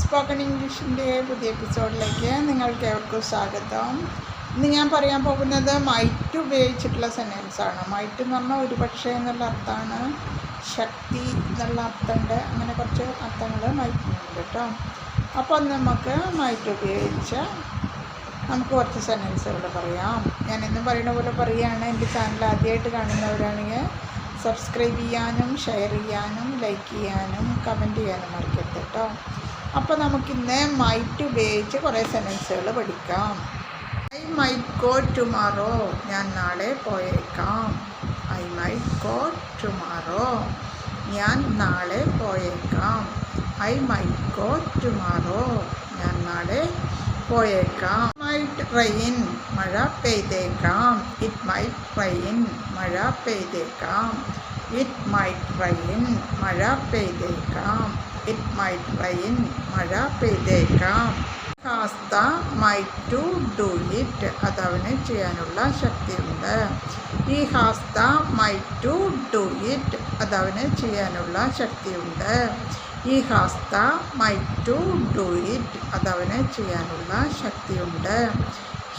Spoken ഇംഗ്ലീഷിന്റെ പുതിയ എപ്പിസോഡിലേക്ക് നിങ്ങൾക്ക് ഏവർക്കും സ്വാഗതം. ഇന്ന് ഞാൻ പറയാൻ പോകുന്നത് മൈറ്റ് ഉപയോഗിച്ചിട്ടുള്ള സെന്റൻസാണ് മൈറ്റ് എന്ന് പറഞ്ഞാൽ ഒരു പക്ഷേ എന്നുള്ള അർത്ഥമാണ്. ശക്തി എന്നുള്ള അർത്ഥമുണ്ട്. അങ്ങനെ കുറച്ച് അർത്ഥങ്ങൾ മൈറ്റിനുണ്ട് കേട്ടോ. അപ്പോൾ നമുക്ക് മൈറ്റ് ഉപയോഗിച്ച് നമുക്ക് കുറച്ച് സെന്റൻസുകൾ പറയാം. ഞാൻ എന്നും പറയുന്ന പോലെ പറയുകയാണ് എന്റെ ചാനൽ ആദ്യമായിട്ട് കാണുന്നവരാണെങ്കിൽ സബ്സ്ക്രൈബ് ചെയ്യാനും ഷെയർ ചെയ്യാനും ലൈക്ക് ചെയ്യാനും കമന്റ് ചെയ്യാനും മറക്കരുത് കേട്ടോ. അപ്പോൾ നമുക്കിന്ന് മൈറ്റ് ഉപയോഗിച്ച് കുറേ സെന്റൻസുകൾ പഠിക്കാം. ഐ മൈറ്റ് ഗോ ടുമാറോ ഞാൻ നാളെ പോയേക്കാം. ഐ മൈറ്റ് ഗോ ടുമാറോ ഞാൻ നാളെ പോയേക്കാം. ഐ മൈറ്റ് ഗോ ടുമാറോ ഞാൻ നാളെ പോയേക്കാം. മൈറ്റ് റെയിൻ മഴ പെയ്തേക്കാം. ഇറ്റ് മൈറ്റ് റെയിൻ മഴ പെയ്തേക്കാം. ഇറ്റ് മൈറ്റ് റെയിൻ മഴ പെയ്തേക്കാം. ഇറ്റ് മൈറ്റ് റെയിൻ മഴ പെയ്തേക്കാം. Has the might to do it അതവന് ചെയ്യാനുള്ള ശക്തിയുണ്ട്. He has the might to do it അതവന് ചെയ്യാനുള്ള ശക്തിയുണ്ട്. He has the might to do it അതവന് ചെയ്യാനുള്ള ശക്തിയുണ്ട്.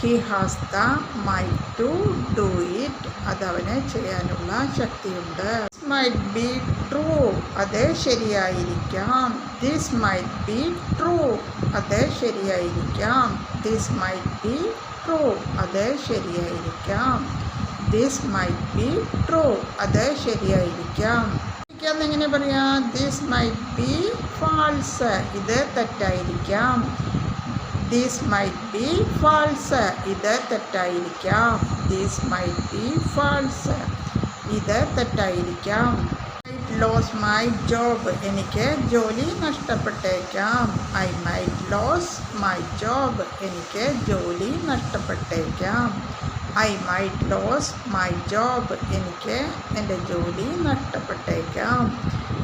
He has the might to do it അതവന് ചെയ്യാനുള്ള ശക്തിയുണ്ട്. മൈറ്റ് ബി ട്രൂ അത് ശരിയായിരിക്കാം. ദിസ് മൈറ്റ് ബി ട്രൂ അത് ശരിയായിരിക്കാം. ദിസ് മൈറ്റ് ബി ട്രൂ അത് ശരിയായിരിക്കാം. ദിസ് മൈറ്റ് ബി ട്രൂ അത് ശരിയായിരിക്കാം. എങ്ങനെ പറയാം? ദിസ് മൈറ്റ് ബി ഫാൾസ് ഇത് തെറ്റായിരിക്കാം. ദിസ് മൈറ്റ് ബി ഫാൾസ് ഇത് തെറ്റായിരിക്കാം. ദീസ് മൈറ്റ് ബി ഫാൾസ് ഇത് തെറ്റായിരിക്കാം. മൈറ്റ് ലോസ് മൈ ജോബ് എനിക്ക് ജോലി നഷ്ടപ്പെട്ടേക്കാം. I might lose my job എനിക്ക് ജോലി നഷ്ടപ്പെട്ടേക്കാം. I might lose my job എനിക്ക് എന്റെ ജോലി നഷ്ടപ്പെട്ടേക്കാം.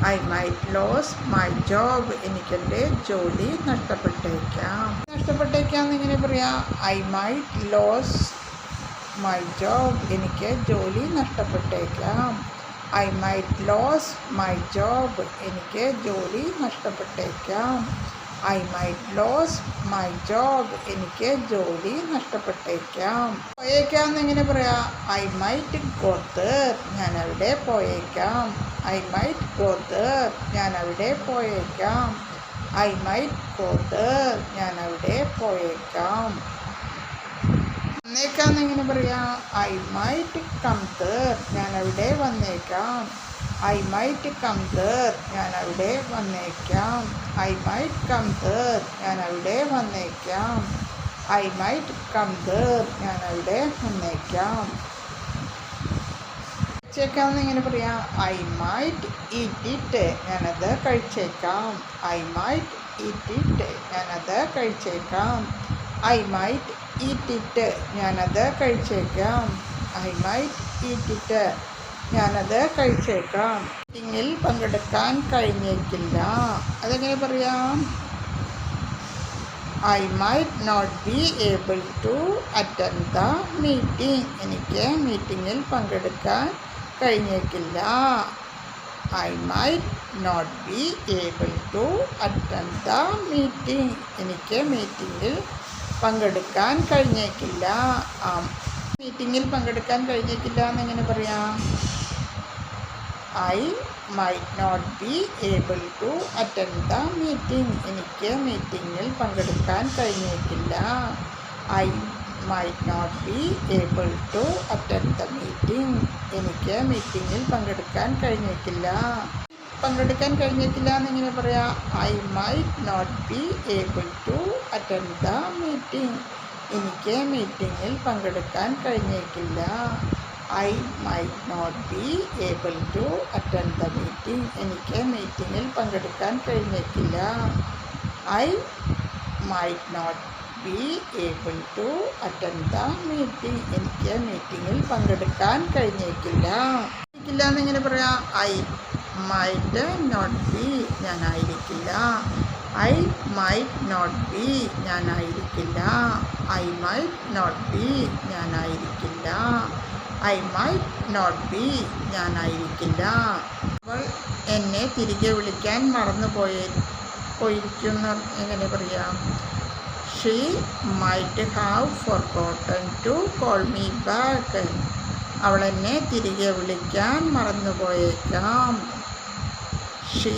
I might lose my job എനിക്കെന്റെ ജോലി നഷ്ടപ്പെട്ടേക്കാം. നഷ്ടപ്പെട്ടേക്കാം എന്നിങ്ങനെ പറയാം? I might lose my job എനിക്ക് ജോലി നഷ്ടപ്പെട്ടേക്കാം. I might lose my job എനിക്ക് ജോലി നഷ്ടപ്പെട്ടേക്കാം. I might lose my job എനിക്ക് ജോലി നഷ്ടപ്പെട്ടേക്കാം. പോയേക്കാം എന്നെങ്ങനെ പറയാം? ഐ മൈറ്റ് ഗോത്ത് ഞാൻ അവിടെ പോയേക്കാം. ഐ മൈറ്റ് ഗോത്ത് ഞാൻ അവിടെ പോയേക്കാം. ഐ മൈറ്റ് ഗോത്ത് ഞാൻ അവിടെ പോയേക്കാം. വന്നേക്കാം എന്നിങ്ങനെ പറയാം? ഐ മൈറ്റ് കം തേർ ഞാൻ അവിടെ വന്നേക്കാം. ഐ മൈറ്റ് കം തേർ ഞാൻ അവിടെ വന്നേക്കാം. ഐ മൈറ്റ് കം തേർ ഞാൻ അവിടെ വന്നേക്കാം. ഐ മൈറ്റ് കം തേർ ഞാൻ അവിടെ വന്നേക്കാം. കഴിച്ചേക്കാം എന്നിങ്ങനെ പറയാം ഐ മൈറ്റ് ഈറ്റ് ഇറ്റ് ഞാനത് കഴിച്ചേക്കാം. ഐ മൈറ്റ് ഈറ്റ് ഇറ്റ് ഞാനത് കഴിച്ചേക്കാം. ഐ മൈറ്റ് ഈറ്റ് ഇറ്റ് ഞാനത് കഴിച്ചേക്കാം. ഐ മൈറ്റ് ഈറ്റ് ഇറ്റ് ഞാനത് കഴിച്ചേക്കാം. മീറ്റിങ്ങിൽ പങ്കെടുക്കാൻ കഴിഞ്ഞേക്കില്ല. അതെങ്ങനെ പറയാം? I might not be able to attend the meeting എനിക്ക് മീറ്റിങ്ങിൽ പങ്കെടുക്കാൻ കഴിഞ്ഞേക്കില്ല. I might not be able to attend the meeting എനിക്ക് മീറ്റിങ്ങിൽ പങ്കെടുക്കാൻ കഴിഞ്ഞേക്കില്ല. ആ മീറ്റിങ്ങിൽ പങ്കെടുക്കാൻ കഴിഞ്ഞേക്കില്ല എന്നെങ്ങനെ പറയാം? I might not be able to attend the meeting എനിക്ക് മീറ്റിങ്ങിൽ പങ്കെടുക്കാൻ കഴിഞ്ഞേക്കില്ല. I might not be able to attend the meeting എനിക്ക് മീറ്റിങ്ങിൽ പങ്കെടുക്കാൻ കഴിഞ്ഞേക്കില്ല പങ്കെടുക്കാൻ കഴിഞ്ഞേക്കില്ല എന്നിങ്ങനെ പറയാം I might not be able to attend the meeting എനിക്ക് മീറ്റിങ്ങിൽ പങ്കെടുക്കാൻ കഴിഞ്ഞേക്കില്ല I might not be able to attend the meeting എനിക്ക് മീറ്റിങ്ങിൽ പങ്കെടുക്കാൻ കഴിഞ്ഞേക്കില്ല I might not be able to attend the meeting. എനിക്ക് മീറ്റിങ്ങിൽ പങ്കെടുക്കാൻ കഴിഞ്ഞേക്കില്ല. ഇല്ല എന്നിങ്ങനെ പറയാം? ഐ മൈറ്റ് നോട്ട് ബി ഞാനായിരിക്കില്ല. ഐ മൈറ്റ് നോട്ട് ബി ഞാനായിരിക്കില്ല. ഐ മൈറ്റ് നോട്ട് ബി ഞാനായിരിക്കില്ല. ഐ മൈറ്റ് നോട്ട് ബി ഞാനായിരിക്കില്ല. അവൾ എന്നെ തിരികെ വിളിക്കാൻ മറന്നു മറന്നുപോയി പോയിരിക്കുന്നു. എങ്ങനെ പറയാം? She might have forgotten to call me back അവളെന്നെ തിരികെ വിളിക്കാൻ മറന്നുപോയേക്കാം. She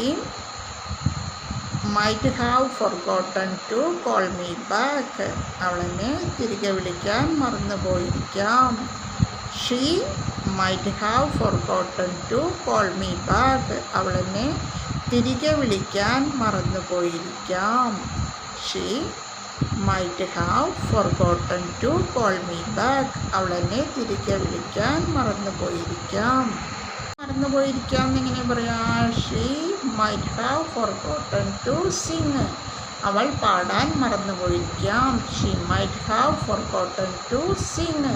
might have forgotten to call me back അവളെന്നെ തിരികെ വിളിക്കാൻ മറന്നുപോയിരിക്കാം she might have forgotten to call me back അവളെന്നെ തിരികെ വിളിക്കാൻ മറന്നുപോയിരിക്കാം she might have forgotten to call me back അവളെന്നെ തിരികെ വിളിക്കാൻ മറന്നുപോയിരിക്കാം. മറന്നുപോയിരിക്കാം എന്നിങ്ങനെ പറയാം she might have forgotten to sing അവൾ പാടാൻ മറന്നുപോയിരിക്കാം. She might have forgotten to sing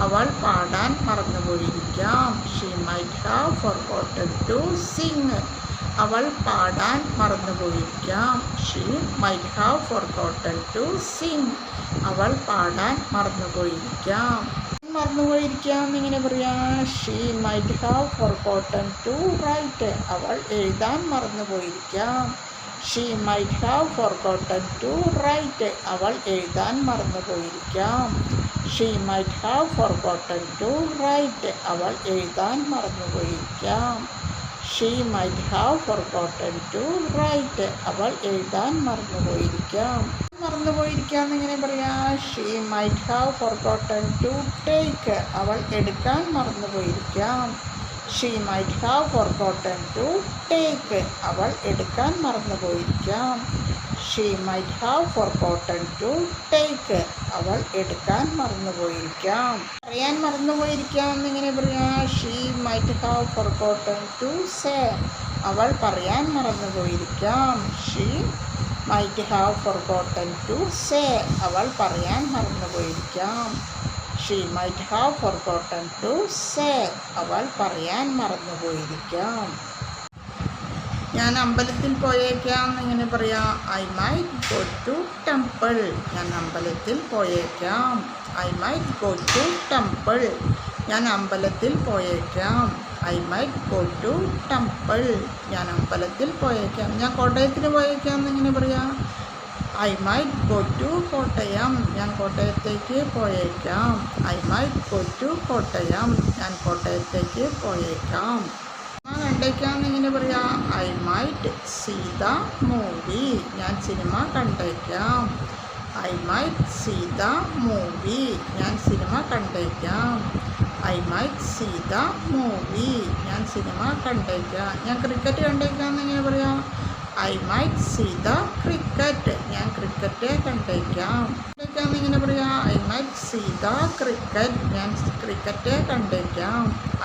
അവൾ പാടാൻ മറന്നുപോയിരിക്കാം. She might have forgotten to sing അവൾ പാടാൻ മറന്നുപോയിരിക്കാം. She might have forgotten to sing അവൾ പാടാൻ മറന്നുപോയിരിക്കാം. മറന്നുപോയിരിക്കാം ഇങ്ങനെ പറയാം. She might have forgotten to write അവൾ എഴുതാൻ മറന്നുപോയിരിക്കാം. She might have forgotten to write അവൾ എഴുതാൻ മറന്നുപോയിരിക്കാം. She might have forgotten to write അവൾ എഴുതാൻ മറന്നുപോയിരിക്കാം. She might have for to write അവൾ എഴുതാൻ മറന്നുപോയിരിക്കാം. മറന്നുപോയിരിക്കാം എന്നിങ്ങനെ പറയാം? She might have for to take അവൾ എടുക്കാൻ മറന്നുപോയിരിക്കാം. She might have for to take അവൾ എടുക്കാൻ മറന്നുപോയിരിക്കാം. She might have forgotten to take അവൾ എടുക്കാൻ മറന്നുപോയിരിക്കാം. പറയാൻ മറന്നുപോയിരിക്കാം എന്നിങ്ങനെ പറയാം she might have forgotten to say അവൾ പറയാൻ മറന്നുപോയിരിക്കാം. She might have forgotten to say അവൾ പറയാൻ മറന്നുപോയിരിക്കാം. She might have forgotten to say അവൾ പറയാൻ മറന്നുപോയിരിക്കാം. ഞാൻ അമ്പലത്തിൽ പോയേക്കാം എന്നിങ്ങനെ പറയാം I might go to temple ഞാൻ അമ്പലത്തിൽ പോയേക്കാം. I might go to temple ഞാൻ അമ്പലത്തിൽ പോയേക്കാം. I might go to temple ഞാൻ അമ്പലത്തിൽ പോയേക്കാം. ഞാൻ കോട്ടയത്തിന് പോയേക്കാം എന്നിങ്ങനെ പറയാം I might go to Kottayam. ഞാൻ കോട്ടയത്തേക്ക് പോയേക്കാം. I might go to Kottayam. ഞാൻ കോട്ടയത്തേക്ക് പോയേക്കാം. കണ്ടേക്കാന്ന് ഇങ്ങനെ പറയാം I might see the movie ഞാൻ സിനിമ കണ്ടേക്കാം. I might see the movie ഞാൻ സിനിമ കണ്ടേക്കാം. I might see the movie ഞാൻ സിനിമ കണ്ടേക്കാം. ഞാൻ ക്രിക്കറ്റ് കണ്ടേക്കാന്ന് ഇങ്ങനെ പറയാം I might see the cricket ഞാൻ ക്രിക്കറ്റ് കണ്ടേക്കാം. കണ്ടേക്കാന്ന് ഇങ്ങനെ പറയാം I might see the cricket ഞാൻ ക്രിക്കറ്റ് കണ്ടേക്കാം.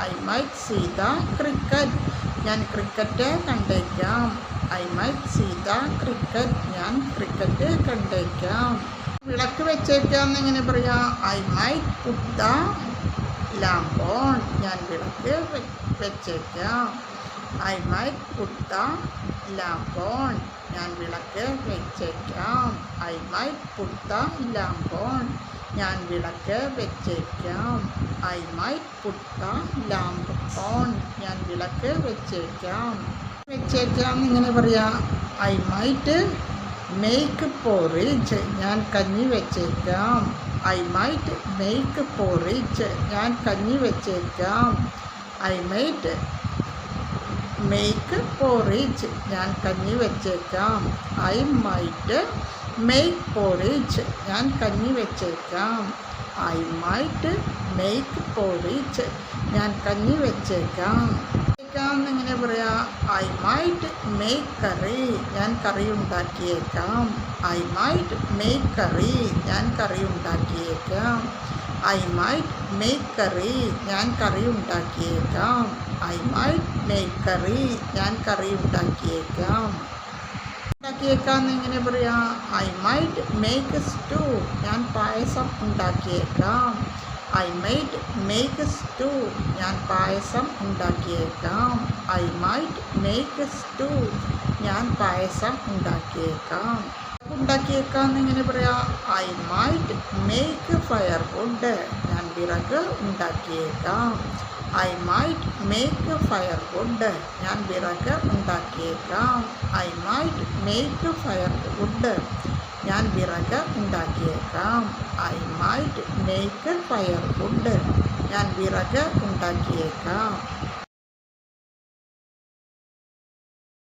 I might see the cricket ഞാൻ ക്രിക്കറ്റ് കണ്ടേക്കാം. I might see the cricket ഞാൻ ക്രിക്കറ്റ് കണ്ടേക്കാം. വിളക്ക് വെച്ചേക്കാം എന്നിങ്ങനെ പറയാം? I might put the lamp on ഞാൻ വിളക്ക് വെച്ചേക്കാം. I might put the lamp on ഞാൻ വിളക്ക് വെച്ചേക്കാം. I might put the lamp on ഞാൻ വിളക്ക് വെച്ചേക്കാം. I might put lamp on. ഞാൻ വിളക്ക് വെച്ചേക്കാം. വെച്ചേക്കാം ഇങ്ങനെ പറയാം. ഐ മൈറ്റ് മേക്ക് പോറിച്ച് ഞാൻ കഞ്ഞി വെച്ചേക്കാം. ഐ മൈറ്റ് മേക്ക് പോറിച്ച് ഞാൻ കഞ്ഞി വെച്ചേക്കാം. ഐ മൈറ്റ് മേക്ക് പോറിച്ച് ഞാൻ കഞ്ഞി വെച്ചേക്കാം. ഐ മൈറ്റ് മേക്ക് പോറിച്ച് ഞാൻ കഞ്ഞി വെച്ചേക്കാം. ഐ മൈറ്റ് മെയ്ക്ക് പോറിച്ച് ഞാൻ കഞ്ഞി വെച്ചേക്കാം. ഇങ്ങനെ പറയാം? ഐ മൈറ്റ് മെയ്ക്ക് കറി ഞാൻ കറി ഉണ്ടാക്കിയേക്കാം. ഐ മൈറ്റ് മെയ്ക്ക് കറി ഞാൻ കറി ഉണ്ടാക്കിയേക്കാം. ഐ മൈറ്റ് മെയ്ക്ക് കറി ഞാൻ കറി ഉണ്ടാക്കിയേക്കാം. ഐ മൈറ്റ് മെയ്ക്ക് കറി ഞാൻ കറി ഉണ്ടാക്കിയേക്കാം. ഉണ്ടാക്കിയേക്കാന്ന് എങ്ങനെ പറയാം ഐ മൈറ്റ് മേക്ക് സ്റ്റൂ ഞാൻ പായസം ഉണ്ടാക്കിയേക്കാം. ഐ മൈറ്റ് മേക്ക് സ്റ്റൂ ഞാൻ പായസം ഉണ്ടാക്കിയേക്കാം. ഐ മൈറ്റ് മേക്ക് സ്റ്റൂ ഞാൻ പായസം ഉണ്ടാക്കിയേക്കാം. ഉണ്ടാക്കിയേക്കാന്ന് എങ്ങനെ പറയാം I might make firewood ഞാൻ വിറക് ഉണ്ടാക്കിയേക്കാം. I might make firewood ഞാൻ വിറക് ഉണ്ടാക്കിയേക്കാം. I might make firewood ഞാൻ വിറക് ഉണ്ടാക്കിയേക്കാം. I might make firewood ഞാൻ വിറക് ഉണ്ടാക്കിയേക്കാം.